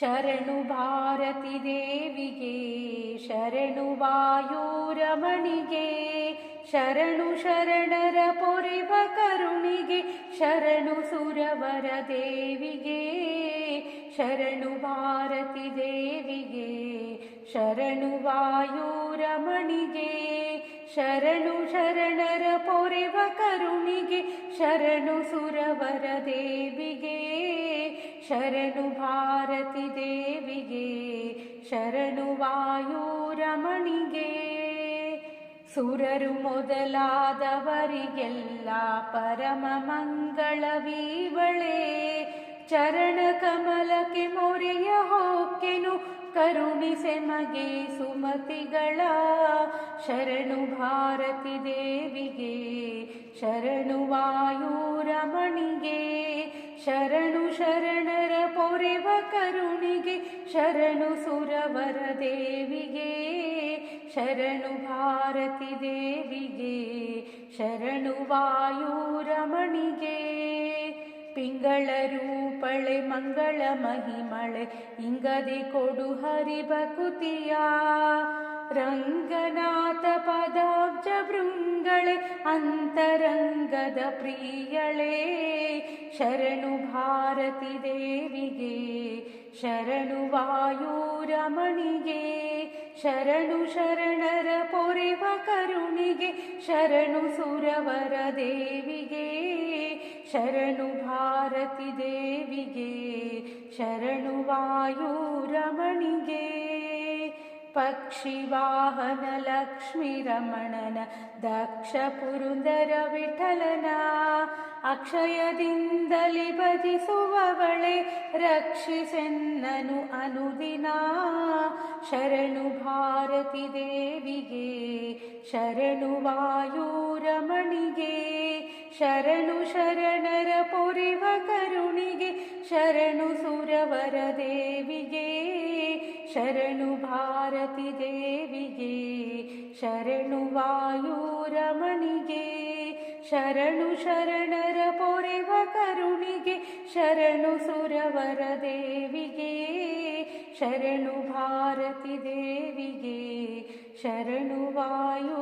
ಶರಣು ಭಾರತಿ ದೇವಿಗೆ, ಶರಣು ವಾಯುರಮಣಿಗೆ, ಶರಣು ಶರಣರ ಪೊರೆವ ಕರುಣಿಗೆ, ಶರಣು ಸುರವರ ದೇವಿಗೆ, ಶರಣು ಭಾರತಿ ದೇವಿಗೆ, ಶರಣು ವಾಯುರಮಣಿಗೆ, ಶರಣು ಶರಣರ ಪೊರೆವ ಕರುಣಿಗೆ, ಶರಣು ಸುರವರ ದೇವಿಗೆ. ಶರಣು ಭಾರತಿ ದೇವಿಗೆ, ಶರಣು ವಾಯುರಮಣಿಗೆ. ಸುರರು ಮೊದಲಾದವರಿಗೆಲ್ಲ ಪರಮ ಮಂಗಳವೀವಳೆ ಚರಣ ಕಮಲಕ್ಕೆ ಮೊರೆಯ ಹೋಕೆನು ಕರುಣಿಸೆ ಮಗೆ ಸುಮತಿಗಳ. ಶರಣು ಭಾರತಿ ದೇವಿಗೆ, ಶರಣು ವಾಯೂರಮಣಿಗೆ ಶರಣು ಶರಣರ ಪೊರೆವ ಕರುಣಿಗೆ, ಶರಣು ಸುರವರ ದೇವಿಗೆ, ಶರಣು ಭಾರತಿ ದೇವಿಗೆ, ಶರಣು ವಾಯುರಮಣಿಗೆ. ಪಿಂಗಳ ರೂಪಳೆ, ಮಂಗಳ ಮಹಿಮಳೆ, ಇಂಗದೆ ಕೊಡು ಹರಿಬಕುತಿಯ ರಂಗನಾಥ ಪದಾಬ್ಜ ಭೃಂಗಳೆ ಅಂತರಂಗದ ಪ್ರಿಯಳೇ, ಶರಣು ಭಾರತಿ ದೇವಿಗೆ, ಶರಣು ವಾಯುರಮಣಿಗೆ ಶರಣು ಶರಣರ ಪೊರೆವ ಕರುಣಿಗೆ, ಶರಣು ಸುರವರ ದೇವಿಗೆ, ಶರಣು ಭಾರತಿ ದೇವಿಗೆ, ಶರಣು ವಾಯೂರಮಣಿಗೆ ದಕ್ಷ ಪುರುಂದರ ವಿಠಲನ ಅಕ್ಷಯದಿಂದಲಿ ಭಜಿಸುವವಳೆ ರಕ್ಷಿಸೆನ್ನನು ಅನುದಿನ. ಶರಣು ಭಾರತಿ ದೇವಿಗೆ, ಶರಣು ವಾಯೂರಮಣಿಗೆ, ಶರಣು ಶರಣರ ಪೊರಿವ ಕರುಣಿಗೆ, ಶರಣು ಸುರವರ ದೇವಿಗೆ. ಶರಣು ಭಾರತಿ ದೇವಿಗೆ ಶರಣು ವಾಯೂರಮಣಿಗೆ ಶರಣು ಶರಣರ ಪೊರೆವ ಕರುಣಿಗೆ ಶರಣು ಸುರವರ ದೇವಿಗೆ ಶರಣು ಭಾರತಿ ದೇವಿಗೆ ಶರಣು ವಾಯು